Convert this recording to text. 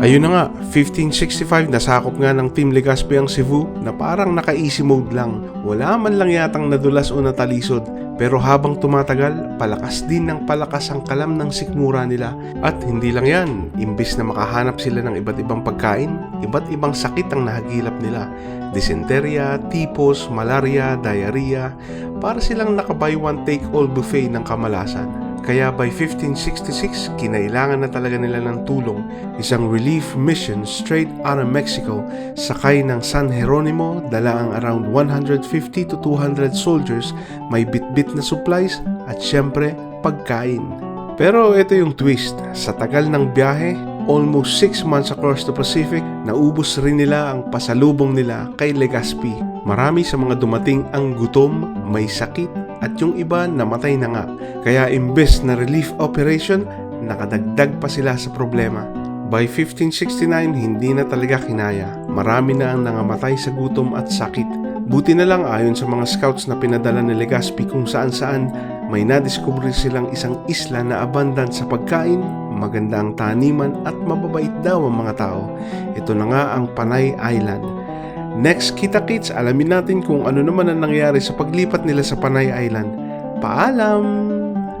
Ayun na nga, 1565 nasakop nga ng Team Legazpi ang Cebu na parang naka-easy mode lang. Wala man lang yatang nadulas o natalisod. Pero habang tumatagal, palakas din ng palakas ang kalam ng sikmura nila. At hindi lang yan, imbis na makahanap sila ng iba't ibang pagkain, iba't ibang sakit ang nahagilap nila. Dysenteria, tipos, malaria, diarrhea, para silang naka-buy one take all buffet ng kamalasan. Kaya by 1566, kinailangan na talaga nila ng tulong. Isang relief mission straight out of Mexico, sakay ng San Jeronimo, dala ang around 150 to 200 soldiers, may bitbit na supplies, at syempre, pagkain. Pero ito yung twist. Sa tagal ng biyahe, almost 6 months across the Pacific, naubos rin nila ang pasalubong nila kay Legazpi. Marami sa mga dumating ang gutom, may sakit, at yung iba namatay na nga. Kaya imbes na relief operation, nakadagdag pa sila sa problema. By 1569, hindi na talaga kinaya. Marami na ang nangamatay sa gutom at sakit. Buti na lang ayon sa mga scouts na pinadala ni Legazpi kung saan saan, may nadiskubre silang isang isla na abundant sa pagkain, maganda ang taniman at mababait daw ang mga tao. Ito na nga ang Panay Island. Next Kita Kits, alamin natin kung ano naman ang nangyari sa paglipat nila sa Panay Island. Paalam!